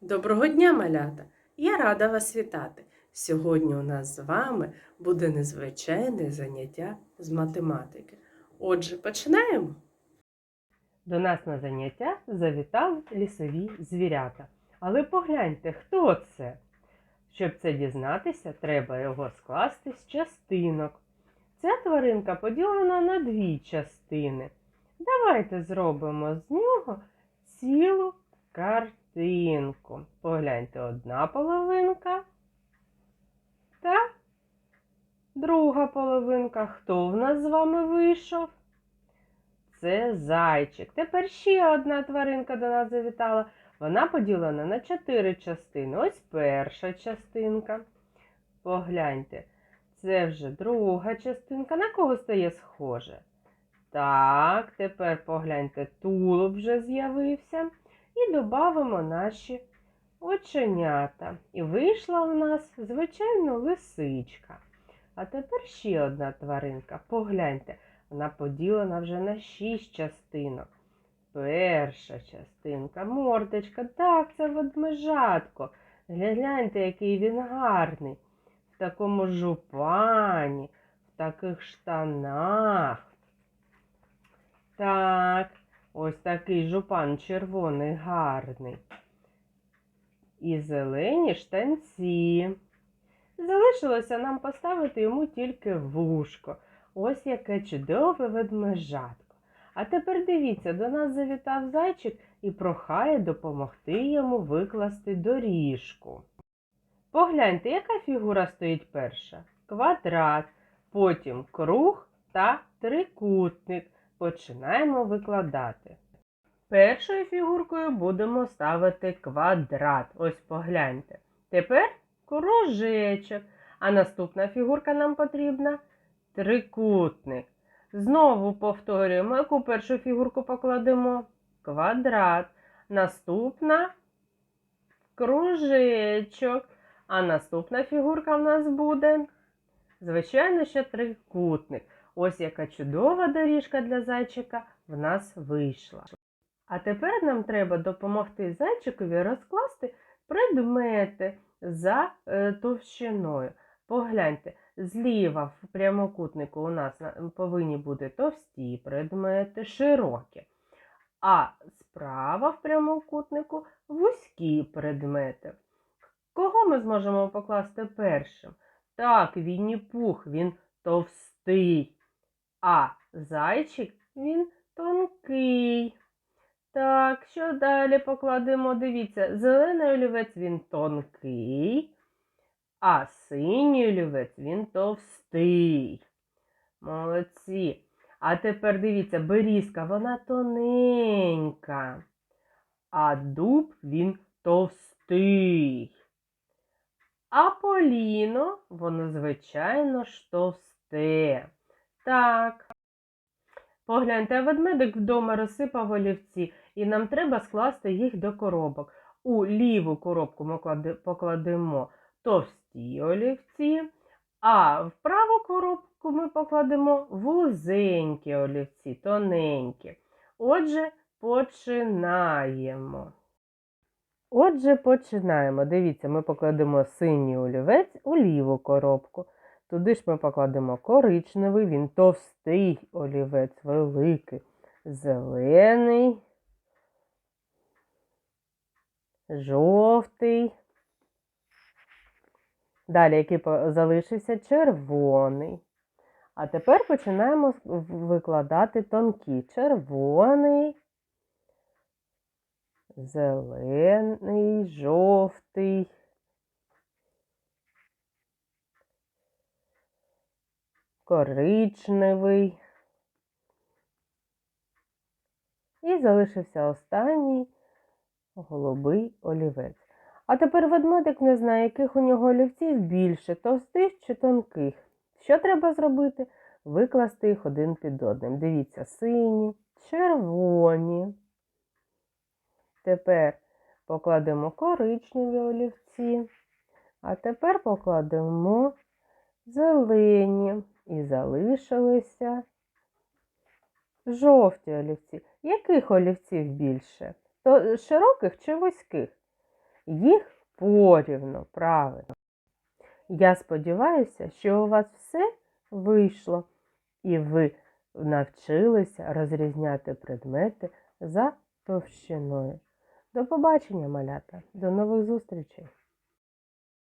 Доброго дня, малята! Я рада вас вітати. Сьогодні у нас з вами буде незвичайне заняття з математики. Отже, починаємо. До нас на заняття завітали лісові звірята. Але погляньте, хто це? Щоб це дізнатися, треба його скласти з частинок. Ця тваринка поділена на дві частини. Давайте зробимо з нього цілу картинку. Погляньте, одна половинка та друга половинка. Хто в нас з вами вийшов? Це зайчик. Тепер ще одна тваринка до нас завітала. Вона поділена на чотири частини. Ось перша частинка. Погляньте, це вже друга частинка. На кого стає схоже? Так, тепер погляньте, тулуб вже з'явився. І додамо наші оченята. І вийшла у нас, звичайно, лисичка. А тепер ще одна тваринка. Погляньте, вона поділена вже на шість частинок. Перша частинка, мордочка, так, це ведмежатко. Гляньте, який він гарний. В такому жупані, в таких штанах. Так, ось такий жупан червоний, гарний. І зелені штанці. Залишилося нам поставити йому тільки вушко. Ось яке чудове ведмежатко. А тепер дивіться, до нас завітав зайчик і прохає допомогти йому викласти доріжку. Погляньте, яка фігура стоїть перша? Квадрат, потім круг та трикутник. Починаємо викладати. Першою фігуркою будемо ставити квадрат. Ось погляньте. Тепер кружечок. А наступна фігурка нам потрібна трикутник. Знову повторюємо, яку першу фігурку покладемо? Квадрат. Наступна кружечок. А наступна фігурка в нас буде, звичайно, ще трикутник. Ось яка чудова доріжка для зайчика в нас вийшла. А тепер нам треба допомогти зайчикові розкласти предмети за е, товщиною. Погляньте, зліва в прямокутнику у нас повинні бути товсті предмети, широкі. А справа в прямокутнику вузькі предмети. Кого ми зможемо покласти першим? Так, Вінні Пух, він товстий. А зайчик він тонкий. Так, що далі покладемо? Дивіться, зелений олівець він тонкий, а синій олівець він товстий. Молодці. А тепер дивіться, берізка, вона тоненька, а дуб він товстий. А поліно, воно, звичайно ж, товсте. Так. Погляньте, ведмедик вдома розсипав олівці, і нам треба скласти їх до коробок. У ліву коробку ми покладемо товсті олівці, а в праву коробку ми покладемо вузенькі олівці, тоненькі. Отже, починаємо. Отже, починаємо. Дивіться, ми покладемо синій олівець у ліву коробку. Туди ж ми покладемо коричневий, він товстий олівець, великий, зелений, жовтий. Далі, який залишився, червоний. А тепер починаємо викладати тонкі. Червоний, зелений, жовтий. Коричневий. І залишився останній голубий олівець. А тепер ведмедик не знає, яких у нього олівців більше, товстих чи тонких. Що треба зробити? Викласти їх один під одним. Дивіться, сині, червоні. Тепер покладемо коричневі олівці. А тепер покладемо зелені і залишилися жовті олівці. Яких олівців більше? То широких чи вузьких? їх порівну, правильно. Я сподіваюся, що у вас все вийшло, і ви навчилися розрізняти предмети за товщиною. До побачення, малята, до нових зустрічей!